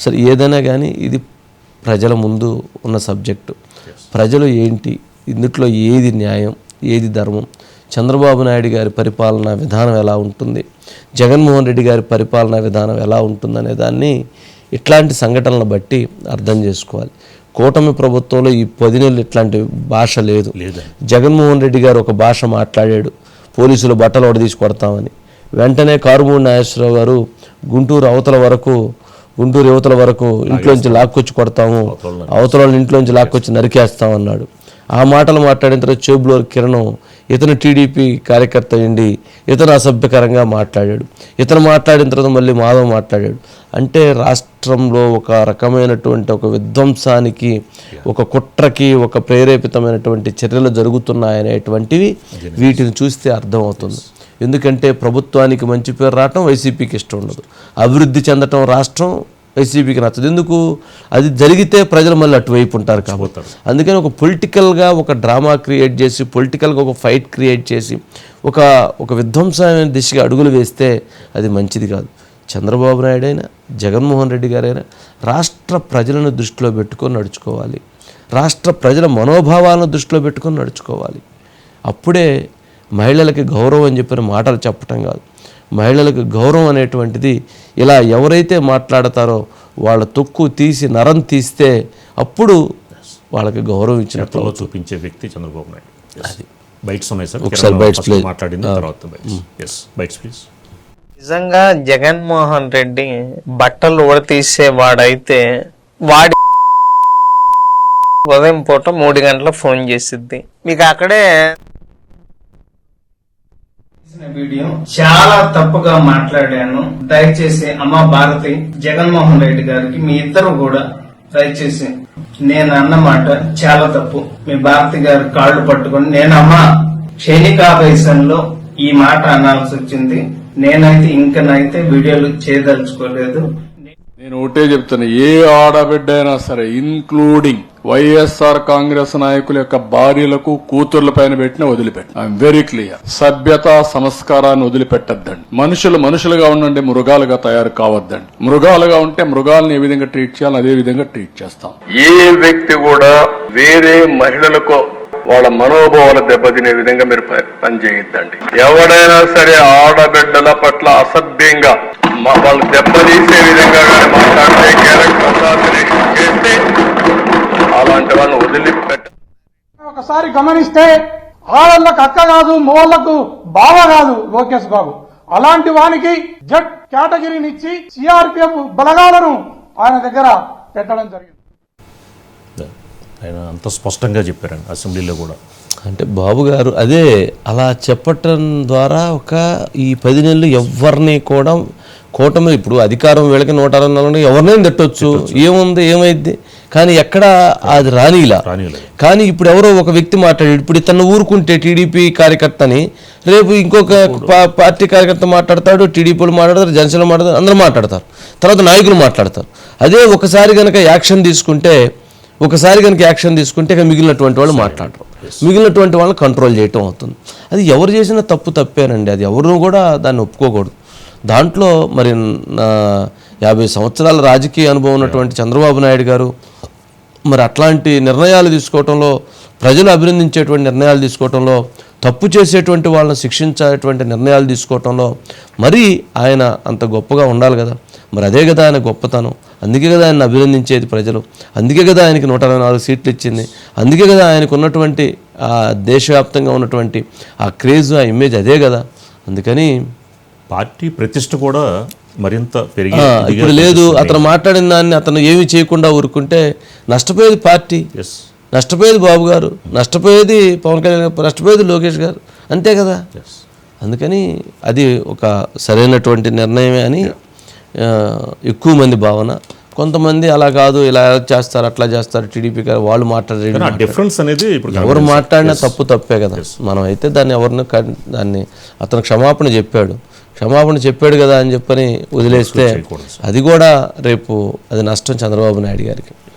సరే ఏదైనా కానీ ఇది ప్రజల ముందు ఉన్న సబ్జెక్టు. ప్రజలు ఏంటి? ఇందుట్లో ఏది న్యాయం? ఏది ధర్మం? చంద్రబాబు నాయుడు గారి పరిపాలనా విధానం ఎలా ఉంటుంది? జగన్మోహన్ రెడ్డి గారి పరిపాలనా విధానం ఎలా ఉంటుందనే దాన్ని ఇట్లాంటి సంఘటనలను బట్టి అర్థం చేసుకోవాలి. కూటమి ప్రభుత్వంలో ఈ పది నెలలు ఇట్లాంటి భాష లేదు. జగన్మోహన్ రెడ్డి గారు ఒక భాష మాట్లాడాడు. పోలీసులు బట్టలు ఒడదీసి కొడతామని. వెంటనే కారుమూడి నాగేశ్వరరావు గారు గుంటూరు అవతల వరకు గుంటూరు యువతల వరకు ఇంట్లోంచి లాక్కొచ్చి కొడతాము. అవతల ఇంట్లోంచి లాక్కొచ్చి నరికేస్తాం అన్నాడు. ఆ మాటలు మాట్లాడిన తర్వాత చేబులో కిరణం ఇతను టీడీపీ కార్యకర్త అయ్యండి ఇతను అసభ్యకరంగా మాట్లాడాడు. ఇతను మాట్లాడిన తర్వాత మళ్ళీ మాధవ్ మాట్లాడాడు. అంటే రాష్ట్రంలో ఒక రకమైనటువంటి ఒక విధ్వంసానికి ఒక కుట్రకి ఒక ప్రేరేపితమైనటువంటి చర్యలు జరుగుతున్నాయనేటువంటివి వీటిని చూస్తే అర్థమవుతుంది. ఎందుకంటే ప్రభుత్వానికి మంచి పేరు రావటం వైసీపీకి ఇష్టం ఉండదు. అభివృద్ధి చెందటం రాష్ట్రం వైసీపీకి నచ్చదు. ఎందుకు? అది జరిగితే ప్రజలు మళ్ళీ అటువైపు ఉంటారు కాబట్టి. అందుకని ఒక పొలిటికల్గా ఒక డ్రామా క్రియేట్ చేసి పొలిటికల్గా ఒక ఫైట్ క్రియేట్ చేసి ఒక ఒక విధ్వంసమైన దిశగా అడుగులు వేస్తే అది మంచిది కాదు. చంద్రబాబు నాయుడు అయినా జగన్మోహన్ రెడ్డి గారైనా రాష్ట్ర ప్రజలను దృష్టిలో పెట్టుకొని నడుచుకోవాలి. రాష్ట్ర ప్రజల మనోభావాలను దృష్టిలో పెట్టుకొని నడుచుకోవాలి. అప్పుడే మహిళలకి గౌరవం అని చెప్పిన మాటలు చెప్పటం కాదు. మహిళలకు గౌరవం అనేటువంటిది ఇలా ఎవరైతే మాట్లాడతారో వాళ్ళ తొక్కు తీసి నరం తీస్తే అప్పుడు వాళ్ళకి గౌరవం ఇచ్చినట్టు చేతల్లో చూపించే వ్యక్తి చంద్రబాబు నాయుడు. బైట్స్ ఉన్నాయి సార్. ఒకసారి తర్వాత బైట్స్ ఎస్ బైట్స్ ప్లీజ్ నిజంగా జగన్మోహన్ రెడ్డి బట్టలు ఉడతీసేవాడైతే వాడి ఉదయం పూట మూడు గంటల ఫోన్ చేసిద్ది. మీకు అక్కడే వీడియో చాలా తప్పుగా మాట్లాడాను. దయచేసి అమ్మ భారతి జగన్మోహన్ రెడ్డి గారికి మీ ఇద్దరు కూడా దయచేసి నేను అన్న మాట చాలా తప్పు. మీ భారతి గారు కాళ్ళు పట్టుకొని నేనమ్మా క్షణికావేశంలో ఈ మాట అనాల్సి వచ్చింది. నేనైతే ఇంకనైతే వీడియోలు చేయదలుచుకోలేదు. నేను ఒకటే చెప్తున్నా ఏ ఆడబిడ్డ అయినా సరే ఇన్క్లూడింగ్ వైఎస్ఆర్ కాంగ్రెస్ నాయకుల యొక్క భార్యలకు కూతుర్ల పైన పెట్టిన వదిలిపెట్టి. ఐఎమ్ వెరీ క్లియర్ సభ్యత సంస్కారాన్ని వదిలిపెట్టద్దండి. మనుషులు మనుషులుగా ఉండండి మృగాలుగా తయారు కావద్దండి. మృగాలుగా ఉంటే మృగాలను ఏ విధంగా ట్రీట్ చేయాలని అదే విధంగా ట్రీట్ చేస్తాం. ఏ వ్యక్తి కూడా వేరే మహిళలకు వాళ్ళ మనోభావాలు దెబ్బతినే విధంగా మీరు పనిచేయొద్దండి. ఎవడైనా సరే ఆడబిడ్డల పట్ల అసభ్యంగా వాళ్ళు దెబ్బతీసే విధంగా కానీ మాట్లాడితే క్యారెక్టర్ అసాసినేషన్ చేస్తే అలాంటి వాళ్ళని వదిలిపెట్ట ఒకసారి గమనిస్తే ఆడళ్ళకు అక్క కాదు మోళ్ళకు బావ కాదు లోకేష్ బాబు. అలాంటి వానికి జడ్ కేటగిరీనిచ్చి సిఆర్పిఎఫ్ బలగాలను ఆయన దగ్గర పెట్టడం జరిగింది. ఆయన అంత స్పష్టంగా చెప్పారండి అసెంబ్లీలో కూడా. అంటే బాబు గారు అదే అలా చెప్పటం ద్వారా ఒక ఈ పది నెలలు ఎవరిని కూడా కూటమి ఇప్పుడు అధికారం వీళ్ళకి నూట అరవై నాలుగు ఎవరినైనా తిట్టొచ్చు. ఏముంది? ఏమైంది కానీ ఎక్కడ అది రానిలా. కానీ ఇప్పుడు ఎవరో ఒక వ్యక్తి మాట్లాడాడు. ఇప్పుడు ఇతను ఊరుకుంటే టీడీపీ కార్యకర్తని రేపు ఇంకొక పార్టీ కార్యకర్త మాట్లాడతాడు టీడీపీలు మాట్లాడతారు జనసేన మాట్లాడతారు అందరూ మాట్లాడతారు. తర్వాత నాయకులు మాట్లాడతారు. అదే ఒకసారి కనుక యాక్షన్ తీసుకుంటే ఒకసారి కనుక యాక్షన్ తీసుకుంటే ఇక మిగిలినటువంటి వాళ్ళు మాట్లాడరు. మిగిలినటువంటి వాళ్ళని కంట్రోల్ చేయటం అవుతుంది. అది ఎవరు చేసినా తప్పు తప్పేనండి. అది ఎవరు కూడా దాన్ని ఒప్పుకోకూడదు. దాంట్లో మరి నా యాభై సంవత్సరాల రాజకీయ అనుభవం ఉన్నటువంటి చంద్రబాబు నాయుడు గారు మరి అట్లాంటి నిర్ణయాలు తీసుకోవటంలో ప్రజలు అభినందించేటువంటి నిర్ణయాలు తీసుకోవటంలో తప్పు చేసేటువంటి వాళ్ళని శిక్షించేటువంటి నిర్ణయాలు తీసుకోవటంలో మరి ఆయన అంత గొప్పగా ఉండాలి కదా. మరి అదే కదా ఆయన గొప్పతనం. అందుకే కదా ఆయన అభినందించేది ప్రజలు. అందుకే కదా ఆయనకి నూట అరవై నాలుగు సీట్లు ఇచ్చింది. అందుకే కదా ఆయనకు ఉన్నటువంటి దేశవ్యాప్తంగా ఉన్నటువంటి ఆ క్రేజ్ ఆ ఇమేజ్ అదే కదా. అందుకని పార్టీ ప్రతిష్ట కూడా మరింత పెరిగి ఇప్పుడు లేదు అతను మాట్లాడిన దాన్ని అతను ఏమీ చేయకుండా ఊరుకుంటే నష్టపోయేది పార్టీ. ఎస్ నష్టపోయేది బాబు గారు నష్టపోయేది పవన్ కళ్యాణ్ గారు నష్టపోయేది లోకేష్ గారు. అంతే కదా? అందుకని అది ఒక సరైనటువంటి నిర్ణయమే అని ఎక్కువ మంది భావన. కొంతమంది అలా కాదు ఇలా చేస్తారు అట్లా చేస్తారు టీడీపీ గారు వాళ్ళు మాట్లాడారు డిఫరెన్స్ అనేది ఇప్పుడు ఎవరు మాట్లాడినా తప్పు తప్పే కదా. మనం అయితే దాన్ని ఎవరిని దాన్ని అతను క్షమాపణ చెప్పాడు. క్షమాపణ చెప్పాడు కదా అని చెప్పని వదిలేస్తే అది కూడా రేపు అది నష్టం చంద్రబాబు నాయుడు గారికి.